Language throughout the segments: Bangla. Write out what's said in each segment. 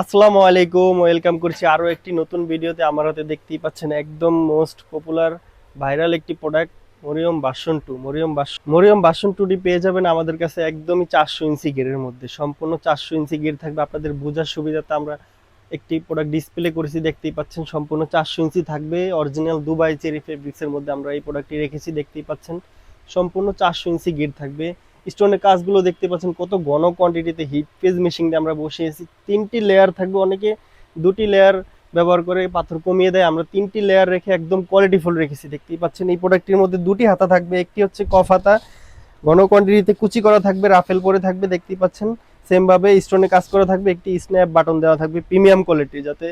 আসসালামু আলাইকুম, ওয়েলকাম করছি আরও একটি নতুন ভিডিওতে। আমার হাতে দেখতেই পাচ্ছেন একদম মোস্ট পপুলার ভাইরাল একটি প্রোডাক্ট, মরিয়ম বাসন টু। মরিয়ম বাসন মরিয়ম বাসন টুটি পেয়ে যাবেন আমাদের কাছে একদমই চারশো ইঞ্চি গেরের মধ্যে। সম্পূর্ণ চারশো ইঞ্চি গের থাকবে। আপনাদের বোঝার সুবিধাতে আমরা একটি প্রোডাক্ট ডিসপ্লে করেছি, দেখতেই পাচ্ছেন সম্পূর্ণ চারশো ইঞ্চি থাকবে। অরিজিনাল দুবাই চেরি ফেব্রিক্সের মধ্যে আমরা এই প্রোডাক্টটি রেখেছি, দেখতেই পাচ্ছেন। সম্পূর্ণ চারশো ইঞ্চি গের থাকবে। স্টোনের কাজগুলো দেখতে পাচ্ছেন, কত ঘন কোয়ান্টিটিতে হিট পেজ মেশিন দিয়ে আমরা বসিয়েছি। তিনটি লেয়ার থাকবে, অনেকে দুটি লেয়ার ব্যবহার করে পাথর কমিয়ে দেয়। আমরা তিনটি লেয়ার রেখে একদম কোয়ালিটিফুল রেখেছি, দেখতেই পাচ্ছেন। এই প্রোডাক্টটির মধ্যে দুটি হাতা থাকবে, একটি হচ্ছে কফ হাতা। ঘন কোয়ান্টিটিতে কুচি করা থাকবে, রাফেল পরে থাকবে, দেখতেই পাচ্ছেন। সেমভাবে স্টোনে কাজ করা থাকবে, একটি স্ন্যাপ বাটন দেওয়া থাকবে প্রিমিয়াম কোয়ালিটি যাতে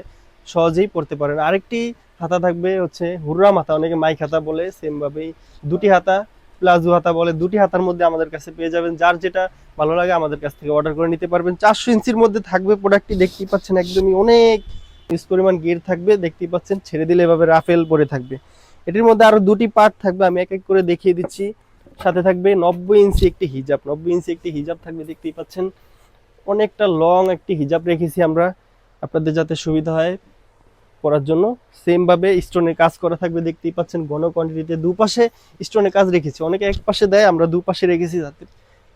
সহজেই পড়তে পারেন। আরেকটি হাতা থাকবে হচ্ছে হুররা হাতা অনেকে মাইক হাতা বলে সেমভাবেই দুটি হাতা। প্লাজো হাতা বলে দুটি হাতার মধ্যে আমাদের কাছে পেয়ে যাবেন। যার যেটা ভালো লাগে আমাদের কাছ থেকে অর্ডার করে নিতে পারবেন। চারশো ইঞ্চির মধ্যে থাকবে প্রোডাক্টটি দেখতেই পাচ্ছেন একদমই অনেক ইউজ পরিমাণ গির থাকবে। দেখতেই পাচ্ছেন, ছেড়ে দিলে এভাবে রাফেল পরে থাকবে। এটির মধ্যে আরও দুটি পার্ট থাকবে, আমি এক এক করে দেখিয়ে দিচ্ছি। সাথে থাকবে নব্বই ইঞ্চি একটি হিজাব নব্বই ইঞ্চি একটি হিজাব থাকবে, দেখতেই পাচ্ছেন। অনেকটা লং একটি হিজাব রেখেছি আমরা। আপনাদের যাতে সুবিধা হয়। করার জন্য সেম ভাবে স্টোনের কাজ করা থাকবে, দেখতেই পাচ্ছেন ঘন কোয়ান্টিটিতে দুপাশে স্টোনের কাজ রেখেছি। অনেকে এক পাশে দেয়, আমরা দুপাশে রেখেছি যাতে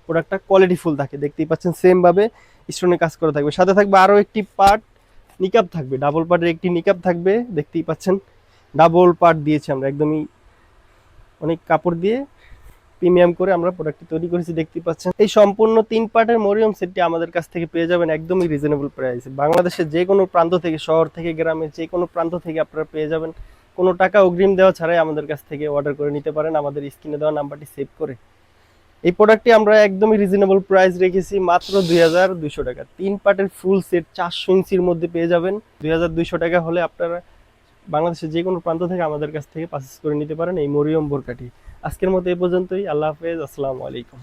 প্রোডাক্টটা কোয়ালিটি ফুল থাকে। দেখতেই পাচ্ছেন সেম ভাবে স্টোনের কাজ করা থাকবে। সাথে থাকবে আরও একটি পার্ট নিকাপ থাকবে ডাবল পার্টের একটি নিকাপ থাকবে। দেখতেই পাচ্ছেন ডাবল পার্ট দিয়েছি আমরা, একদমই অনেক কাপড় দিয়ে প্রিমিয়াম করে আমরা প্রোডাক্টটি তৈরি করেছি দেখতে পাচ্ছেন। এই সম্পূর্ণ তিন পার্টের মরিয়ম সেটটি আমাদের কাছ থেকে পেয়ে যাবেন একদমই রিজনেবল প্রাইসে বাংলাদেশের যে কোনো প্রান্ত থেকে, শহর থেকে গ্রামে যে কোনো প্রান্ত থেকে আপনারা পেয়ে যাবেন। কোনো টাকা অগ্রিম দেওয়া ছাড়াই আমাদের কাছ থেকে অর্ডার করে নিতে পারেন। আমাদের স্ক্রিনে দেওয়া নাম্বারটি সেভ করে। এই প্রোডাক্টটি আমরা একদমই রিজনেবল প্রাইস রেখেছি, মাত্র দুই হাজার দুইশো টাকা। তিন পার্টের ফুল সেট চারশো ইঞ্চির মধ্যে পেয়ে যাবেন। দুই হাজার দুইশো টাকা হলে আপনারা বাংলাদেশের যে কোনো প্রান্ত থেকে আমাদের কাছ থেকে পারচেস করে নিতে পারেন এই মরিয়ম বোরকাটি। আজকের মতো এ পর্যন্তই। আল্লাহ হাফেজ। আসসালামু আলাইকুম।